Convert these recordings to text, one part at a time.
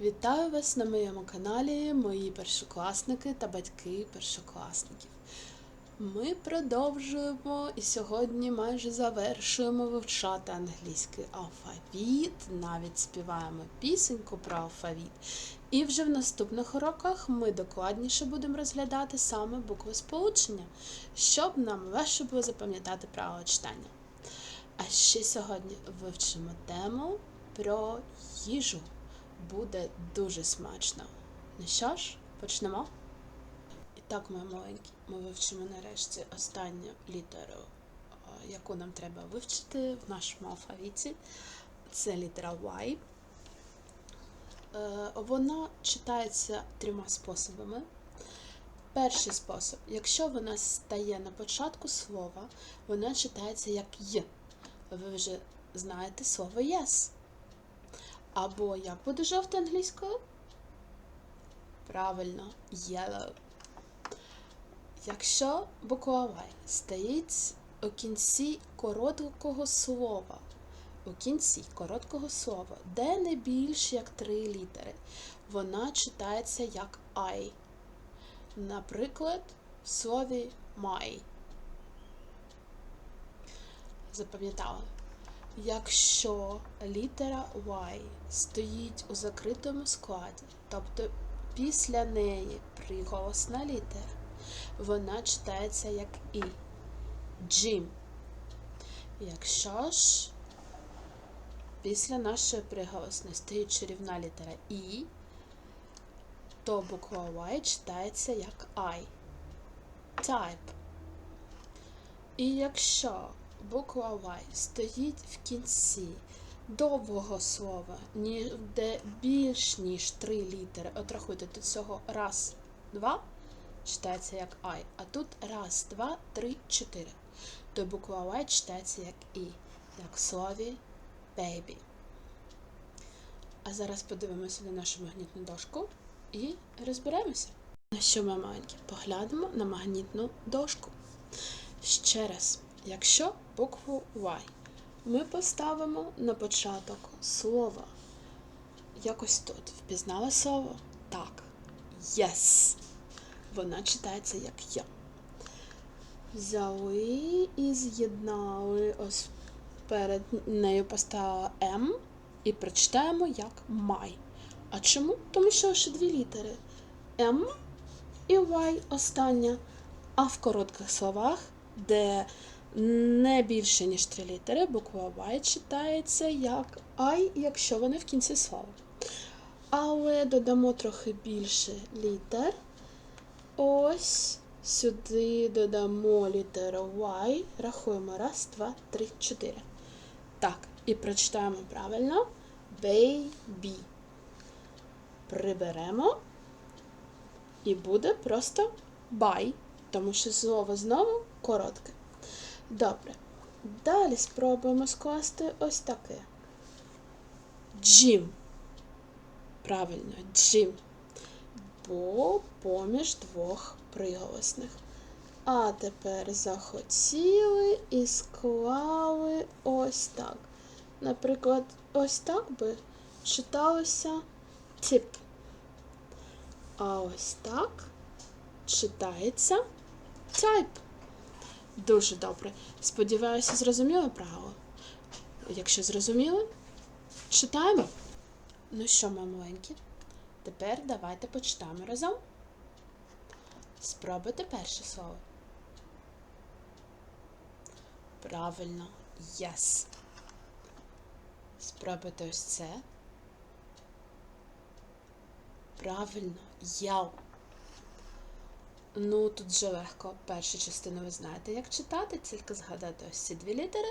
Вітаю вас на моєму каналі, мої першокласники та батьки першокласників. Ми продовжуємо і сьогодні майже завершуємо вивчати англійський алфавіт, навіть співаємо пісеньку про алфавіт. І вже в наступних уроках ми докладніше будемо розглядати саме букви сполучення, щоб нам легше було запам'ятати правила читання. А ще сьогодні вивчимо тему про їжу. Буде дуже смачно. Ну що ж, почнемо? І так, мої маленькі, ми вивчимо нарешті останню літеру, яку нам треба вивчити в нашому алфавіті. Це літера Y. Е, Вона читається трьома способами. Перший спосіб, якщо вона стає на початку слова, вона читається як Й. Ви вже знаєте слово yes. Або як буде жовте англійською? Правильно, yellow. Якщо буква Y стоїть у кінці короткого слова, у кінці короткого слова, де не більше як три літери, вона читається як I. Наприклад, в слові my. Запам'ятали? Якщо літера Y стоїть у закритому складі, тобто після неї приголосна літера, вона читається як І. Джим. Якщо ж після нашої приголосної стоїть чарівна літера І, то буква Y читається як I. Type. І якщо буква Y стоїть в кінці довгого слова, де більш ніж три літери, от рахуйте, тут всього раз, два, читається як I, а тут раз, два, три, чотири. То буква Y читається як І, як в слові baby. А зараз подивимося на нашу магнітну дошку і розберемося. На що ми маленькі? Поглянемо на магнітну дошку. Ще раз, якщо букву Y ми поставимо на початок слова. Якось тут впізнали слово? Так. Yes. Вона читається як я. Взяли і з'єднали ось перед нею поставила М і прочитаємо як май. А чому? Тому що ще дві літери. М і Y остання. А в коротких словах, де не більше, ніж три літери, буква Y читається як I, якщо вони в кінці слова. Але додамо трохи більше літер. Ось сюди додамо літеру Y. Рахуємо. Раз, два, три, чотири. Так, і прочитаємо правильно. Baby. Приберемо. І буде просто by, тому що слово знову коротке. Добре. Далі спробуємо скласти ось таке. Джим. Правильно, джим. Бо поміж двох приголосних. А тепер захотіли і склали ось так. Наприклад, ось так би читалося тип. А ось так читається type. Дуже добре. Сподіваюся, зрозуміли правило? Якщо зрозуміли, читаємо. Ну що, ми маленькі, тепер давайте почитаємо разом. Спробуйте перше слово. Правильно, yes. Спробуйте ось це. Правильно, yell. Ну, тут же легко. Першу частину ви знаєте, як читати, тільки згадати ось ці дві літери.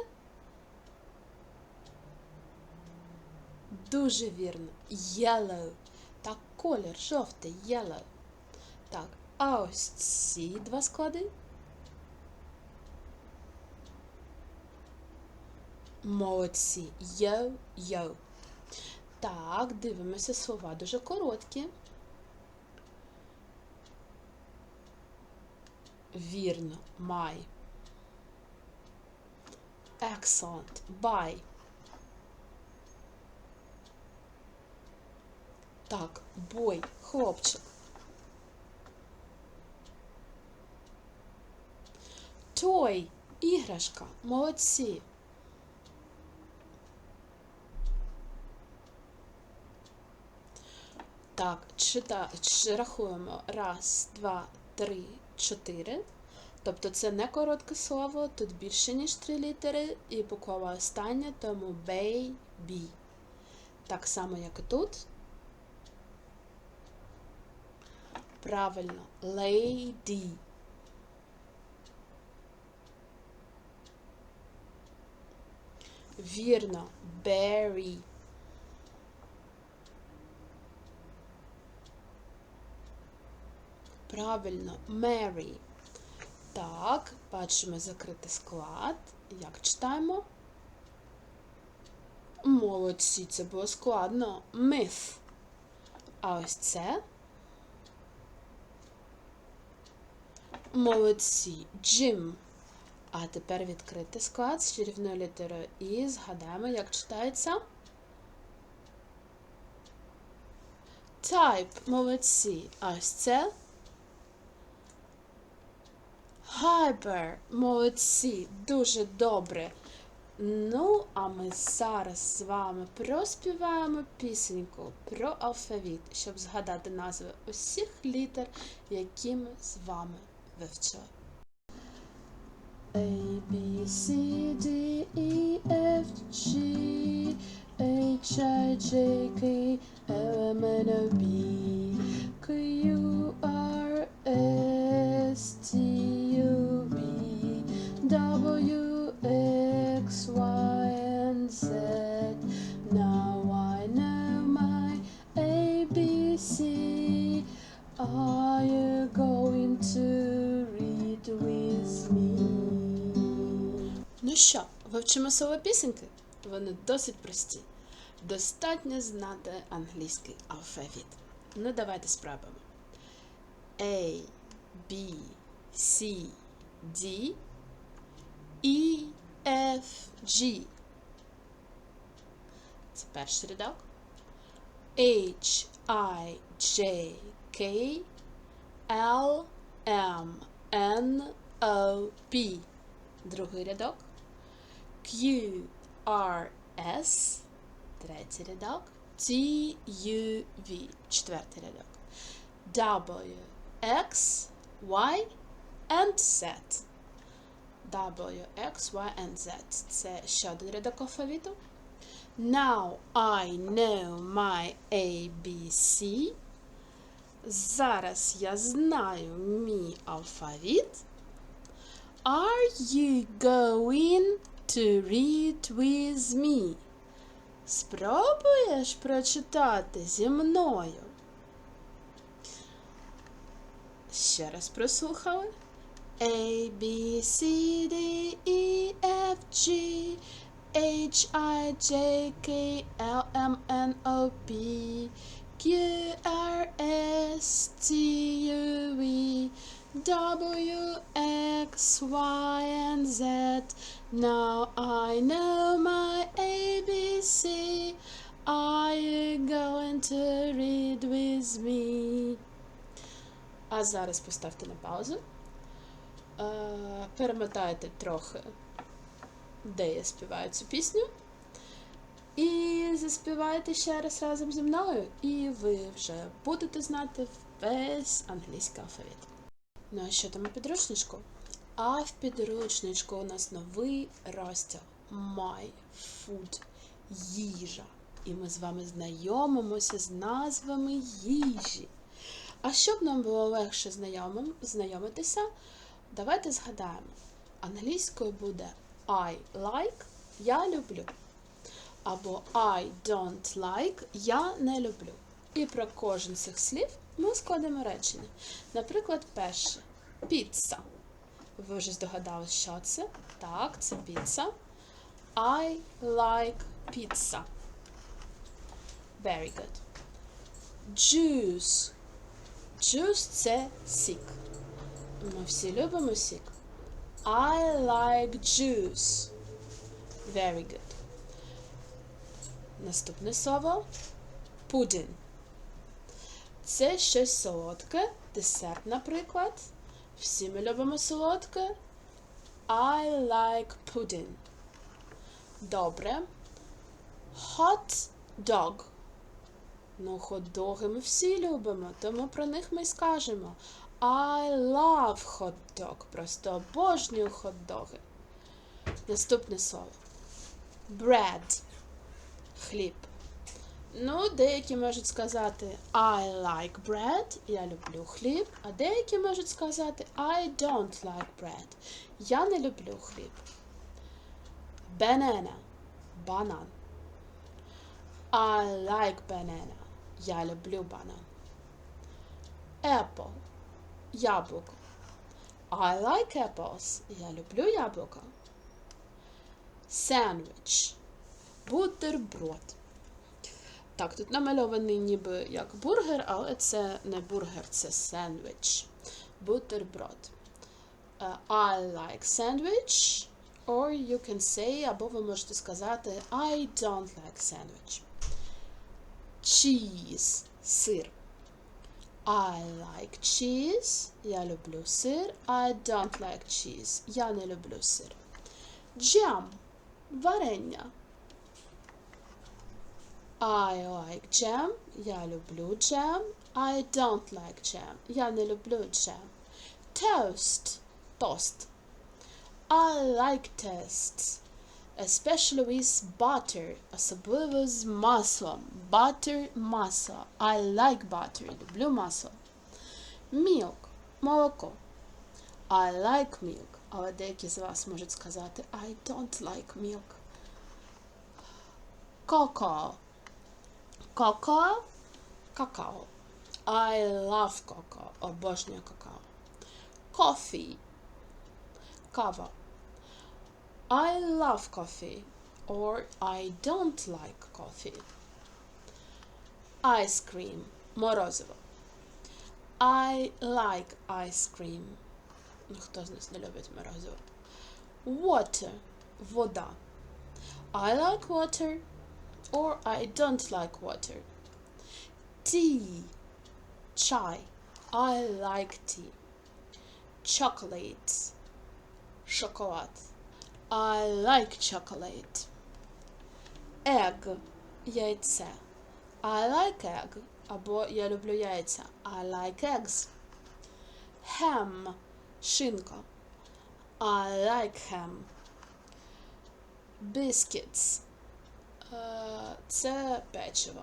Дуже вірно. Yellow. Так, колір жовтий, yellow. Так, а ось ці два склади. Молодці. Йо-йо. Так, дивимося слова дуже короткі. Вірно, my. Excellent. By. Так, бой, хлопчик. Той, іграшка, молодці. Так, чита, рахуємо. Раз, два, три, чотири. Тобто це не коротке слово, тут більше, ніж три літери, і буква остання, тому baby. Так само, як і тут. Правильно, lady. Вірно, berry. Правильно, Mary. Так, бачимо закритий склад. Як читаємо? Молодці, це було складно. Myth. А ось це. Молодці. Jim. А тепер відкрити склад з чарівною літерою І згадаємо, як читається. Type. Молодці. А ось це. Hyper. Молодці. Дуже добре. Ну, а ми зараз з вами проспіваємо пісеньку про алфавіт, щоб згадати назви усіх літер, які ми з вами вивчили. A, B, C, D, E, F, G, H, I, J, K, L, M, N, O, P, Q, R, вивчимо слово пісеньки? Вони досить прості. Достатньо знати англійський алфавіт. Ну, давайте спробуємо. A, B, C, D, E, F, G. Це перший рядок. H, I, J, K, L, M, N, O, P. Другий рядок. Q, R, S. Третій рядок. T, U, V. Четвертий рядок. W, X, Y, and Z. W, X, Y, and Z. Це ще один рядок алфавіту. Now I know my ABC. Зараз я знаю мій алфавіт. Are you going to read with me? Спробуєш прочитати зі мною? Ще раз прослухали. A, B, C, D, E, F, G, H, I, J, K, L, M, N, O, P, Q, R, S, T, U, V, W, X, Y, and Z. Now I know my ABC. Are you going to read with me? А зараз поставте на паузу. Перемотайте трохи, де я співаю цю пісню. І заспівайте ще раз разом зі мною, і ви вже будете знати весь англійський алфавіт. Ну а що там у підручничку? А в підручничку у нас новий розділ My Food їжа. І ми з вами знайомимося з назвами їжі. А щоб нам було легше знайомим, знайомитися, давайте згадаємо. Англійською буде I like я люблю. Або I don't like я не люблю. І про кожен з цих слів ми складемо речення. Наприклад, перше піца. Ви вже здогадалися, що це? Так, це піца. I like pizza. Very good. Juice. Juice – це сік. Ми всі любимо сік. I like juice. Very good. Наступне слово pudding. Це щось солодке, десерт, наприклад. Всі ми любимо солодке. I like pudding. Добре. Hot dog. Ну, хот-доги ми всі любимо, тому про них ми скажемо. I love hot dog. Просто обожнюю хот-доги. Наступне слово. Bread. Хліб. Ну, деякі можуть сказати I like bread, я люблю хліб, а деякі можуть сказати I don't like bread. Я не люблю хліб. Banana. Банан. I like banana. Я люблю банан. Apple. Яблуко. I like apples. Я люблю яблука. Sandwich. Бутерброд. Так, тут намальований ніби як бургер, але це не бургер, це сендвіч. Бутерброд. Uh, I like sandwich. Or you can say, або ви можете сказати I don't like sandwich. Cheese. Сир. I like cheese. Я люблю сир. I don't like cheese. Я не люблю сир. Jam. Варення. I like jam. Я люблю jam. I don't like jam. Я не люблю jam. Toast. Тост. I like toast. Especially with butter. Особливо з маслом. Butter – масло. I like butter. Люблю масло. Milk. Молоко. I like milk. Але деякі з вас можуть сказати I don't like milk. Cocoa. Cocoa. Какао. I love cocoa. Обожнюю какао. Coffee. Кава. I love coffee. Or I don't like coffee. Ice cream. Морозиво. I like ice cream. Ну, хто з нас не любить морозиво? Water. Вода. I like water. Or I don't like water. Tea. Chai. I like tea. Chocolate. Шоколад. I like chocolate. Egg. Яйце. I like egg. Або я люблю яйця. I like eggs. Ham. Шинка. I like ham. Biscuits. Е, Це печиво.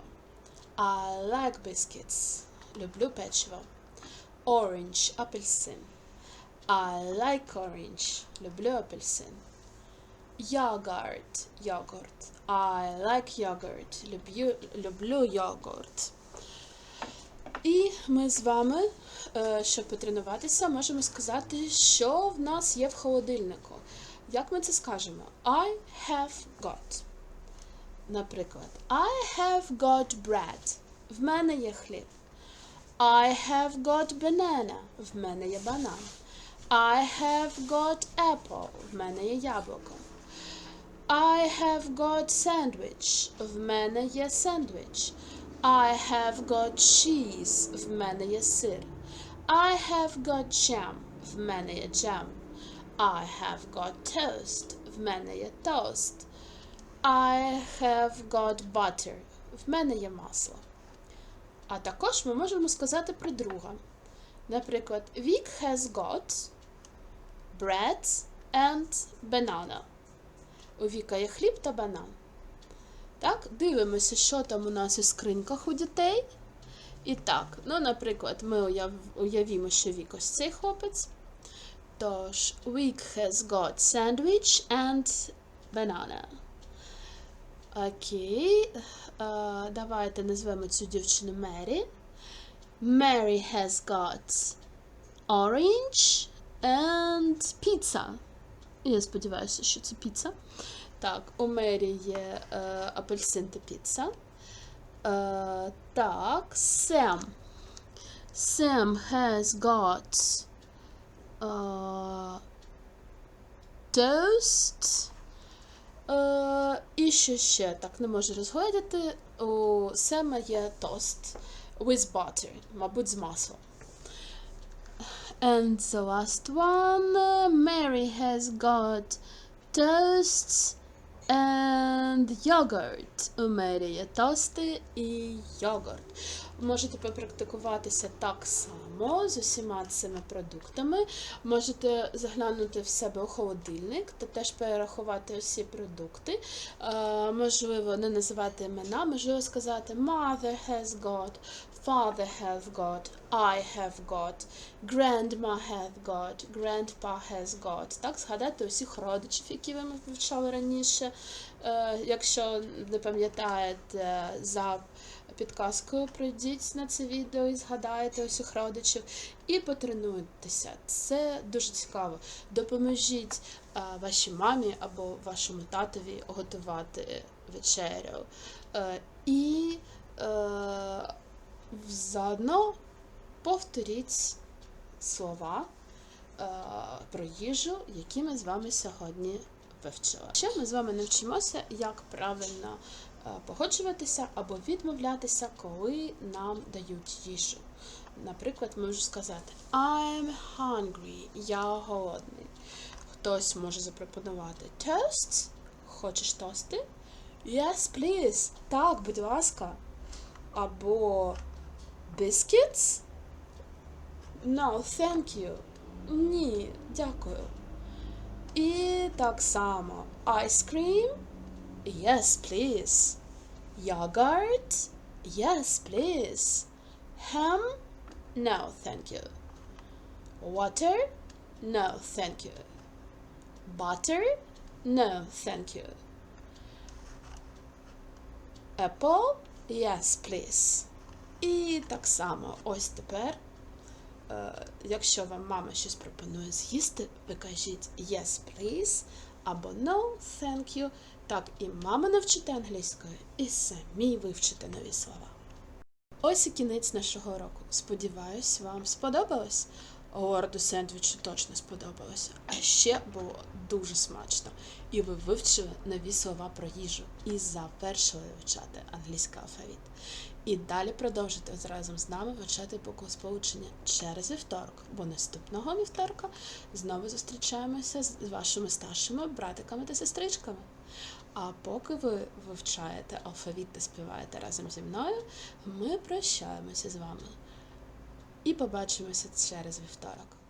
I like biscuits. Люблю печиво. Orange. Апельсин. I like orange. Люблю апельсин. Yogurt. Йогурт. I like yogurt. Люблю, йогурт. І ми з вами, е, щоб потренуватися, можемо сказати, що в нас є в холодильнику. Як ми це скажемо? I have got. Наприклад, I have got bread. В мене є хліб. I have got banana. В мене є банан. I have got apple. В мене є яблуко. I have got sandwich. В мене є сендвіч. I have got cheese. В мене є сир. I have got jam. В мене є джем. I have got toast. В мене є тост. I have got butter. В мене є масло. А також ми можемо сказати про друга. Наприклад, Vic has got bread and banana. У Віка є хліб та банан. Так, дивимося, що там у нас у скриньках у дітей. І так, ну, наприклад, ми уяв... уявімо, що Вік ось цей хлопець. Тож, Vic has got sandwich and banana. Окей. Е, давайте назвемо цю дівчину Мері. Mary has got orange and pizza. Я сподіваюся, що це піца. Так, у Мері є е, апельсин та піца. Е, так, Sam. Sam has got е, toast. Е, і що ще так не можу розгледіти. У Сема є тост. with butter, мабуть, з маслом. And the last one, Mary has got toasts and yogurt. У Мері є тости і йогурт. Можете попрактикуватися так само з усіма цими продуктами. Можете заглянути в себе у холодильник та теж перерахувати усі продукти. Е, можливо, не називати імена, можливо сказати Mother has got, Father has got, I have got, Grandma has got, Grandpa has got. Так, згадати усіх родичів, які ви вивчали раніше. Е, якщо не пам'ятаєте за підказкою, пройдіть на це відео і згадайте усіх родичів і потренуйтеся. Це дуже цікаво. Допоможіть е, вашій мамі або вашому татові готувати вечерю. Е, і заодно повторіть слова е, про їжу, які ми з вами сьогодні вивчили. Ще ми з вами навчимося, як правильно е, погоджуватися або відмовлятися, коли нам дають їжу. Наприклад, можу сказати I'm hungry, я голодний. Хтось може запропонувати toast. Хочеш тости? Yes, please. Так, будь ласка. Або biscuits? No, thank you. Ні, дякую. І так само. Ice cream? Yes, please. Yogurt? Yes, please. Ham? No, thank you. Water? No, thank you. Butter? No, thank you. Apple? Yes, please. І так само, ось тепер, е, якщо вам мама щось пропонує з'їсти, ви кажіть yes, please або no, thank you. Так і мама навчите англійською, і самі вивчите нові слова. Ось і кінець нашого року. Сподіваюсь, вам сподобалось. Лорду сендвічу точно сподобалося. А ще було дуже смачно. І ви вивчили нові слова про їжу і завершили вивчати англійський алфавіт. І далі продовжуйте разом з нами вивчати буквосполучення через вівторок, бо наступного вівторка знову зустрічаємося з вашими старшими братиками та сестричками. А поки ви вивчаєте алфавіт та співаєте разом зі мною, ми прощаємося з вами і побачимося через вівторок.